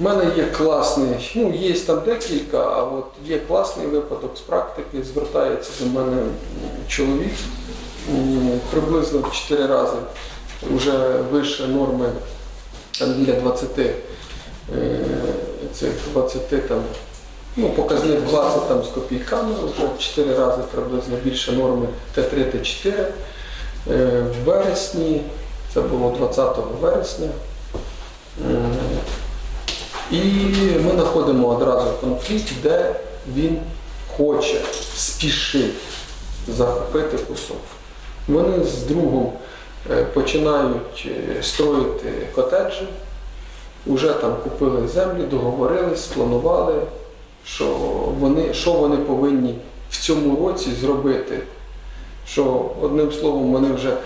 У мене є класний, ну є там декілька, а от є класний випадок з практики. Звертається до мене чоловік приблизно в 4 рази вже вище норми там біля 20 е, цих 20 там, ну показник 20 там з копійками, вже 4 рази приблизно більше норми Т3, Т4. Е, В вересні, це було 20 вересня. І ми знаходимо одразу конфлікт, де він хоче, спішить захопити кусок. Вони з другом е, починають е, строїти котеджі, вже там купили землі, договорились, спланували, що вони, що вони повинні в цьому році зробити. Що одним словом, вони вже,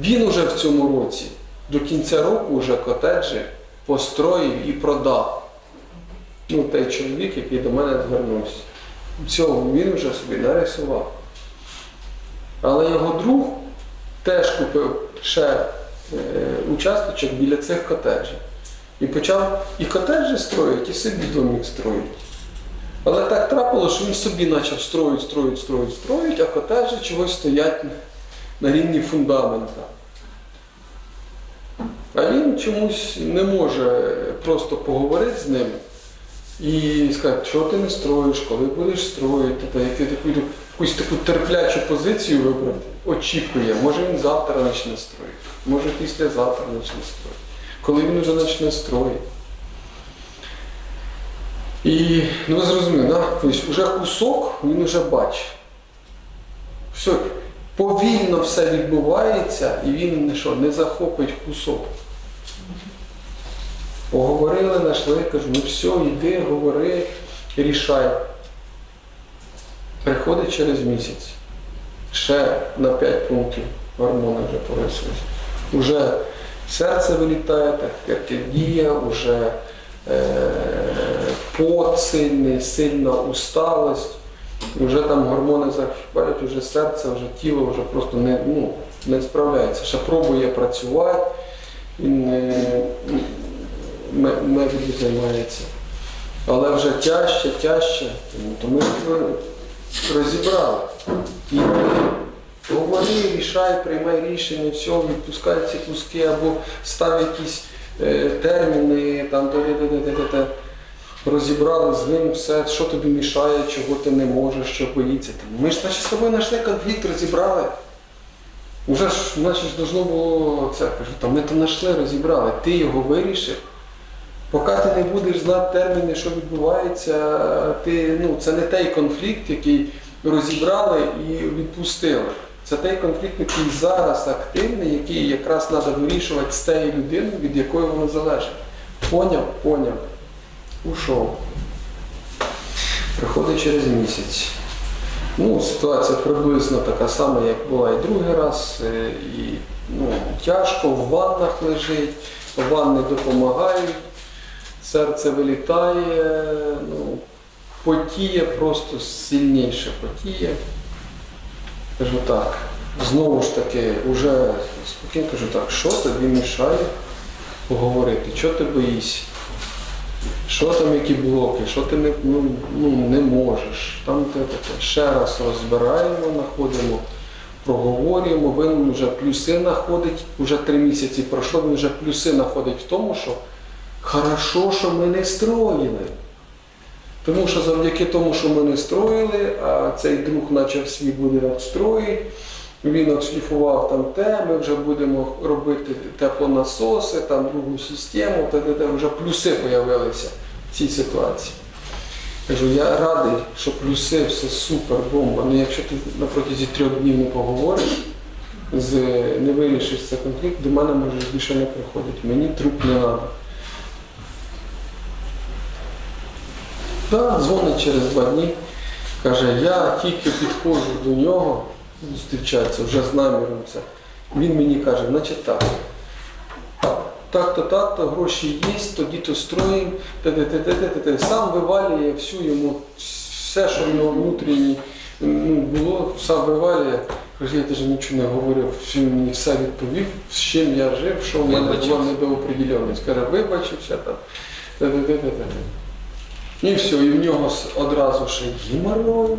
він вже в цьому році до кінця року вже котеджі построїв і продав. Ну, той чоловік, який до мене звернувся. Цього він вже собі нарисував. Але його друг теж купив ще е, участочок біля цих котеджів. І почав і котеджі строїть, і собі домик строїть. Але так трапилося, що він собі почав строїть, строїть, строїть, строїть, а котеджі чогось стоять на рівні фундамента. А він чомусь не може просто поговорити з ним і сказати, що ти не строїш, коли будеш строїти, та як ти таку, якусь таку терплячу позицію вибрати, очікує, може він завтра почне строїти, може післязавтра почне строїти. Коли він вже почне строїти. І ну ви зрозуміли, да? тобто вже кусок він вже бачить. Все, повільно все відбувається, і він що, не захопить кусок. Поговорили, знайшли, кажу, ну все, йди, говори, рішай. Приходить через місяць. Ще на 5 пунктів гормони вже повисились. Уже серце вилітає, тахікардія, вже е, пот сильний, сильна усталость. Вже там гормони захищають, вже серце, вже тіло вже просто не, ну, не справляється. Ще пробує працювати, він е, ме- займається. Але вже тяжче, тяжче. Ну, То ми розібрали. І говори, рішай, приймай рішення, все, відпускай ці куски або став якісь е, терміни, там, розібрали з ним все, що тобі мішає, чого ти не можеш, що боїться. Ми ж наче з тобою знайшли конфлікт, розібрали. Вже ж, наче ж було це, кажу, там ми то знайшли, розібрали, ти його вирішив. Поки ти не будеш знати терміни, що відбувається, ти, ну, це не той конфлікт, який розібрали і відпустили. Це той конфлікт, який зараз активний, який якраз треба вирішувати з тією людиною, від якої воно залежить. Поняв? Поняв. Ушов. Приходить через місяць. Ну, ситуація приблизно така сама, як була і другий раз. Е, І ну, тяжко, в ваннах лежить, ванни допомагають, серце вилітає, ну, потіє, просто сильніше потіє. Кажу так, знову ж таки, вже спокійно кажу так, що тобі мішає поговорити, чого ти боїшся? Що там, які блоки, що ти не, ну, ну, не можеш. Там те таке. Ще раз розбираємо, знаходимо, проговорюємо. Він вже плюси знаходить, вже три місяці пройшло, він вже плюси знаходить в тому, що хорошо, що ми не строїли. Тому що завдяки тому, що ми не строїли, а цей друг почав свій будинок строїти, він отшліфував там те, ми вже будемо робити теплонасоси, там другу систему, та, та, вже плюси з'явилися в цій ситуації. Кажу, я радий, що плюси, все супер, бомба. Ну якщо ти на протязі трьох днів не поговориш, не вирішиш цей конфлікт, до мене можеш більше не приходити. Мені труп не треба. Так, дзвонить через два дні. Каже, я тільки підходжу до нього, зустрічається вже з наміром це. Він мені каже, значить так. Так-то, так-то, гроші є, тоді то те-те-те-те-те-те. сам вивалює всю йому, все, що в нього внутрішнє ну, було, сам вивалює. Каже, я теж нічого не говорив, він мені все відповів, з чим я жив, що в мене була Вибачився. Каже, вибачився там. І все, і в нього одразу ще геморрой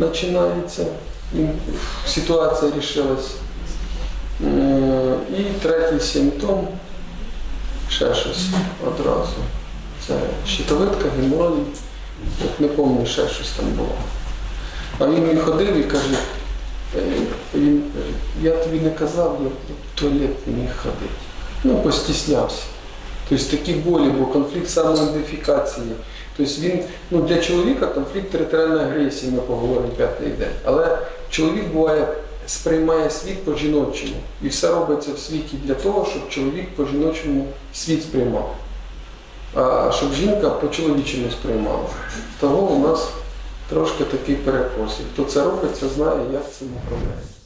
починається. Ситуація рішилась. І третій симптом ще щось одразу. Це щитовидка, геморрой, от не пам'ятаю, ще щось там було. А він ходив і каже, е, я тобі не казав, я в туалет не міг ходити. Ну, постіснявся. Тобто такі болі, бо конфлікт самоідентифікації. Тобто він, ну для чоловіка конфлікт територіальної агресії, ми поговоримо п'ятий день. Але чоловік буває сприймає світ по-жіночому. І все робиться в світі для того, щоб чоловік по-жіночому світ сприймав. А щоб жінка по-чоловічому сприймала. Того у нас трошки такий перекос. Хто це робить, це знає, як цим управляється.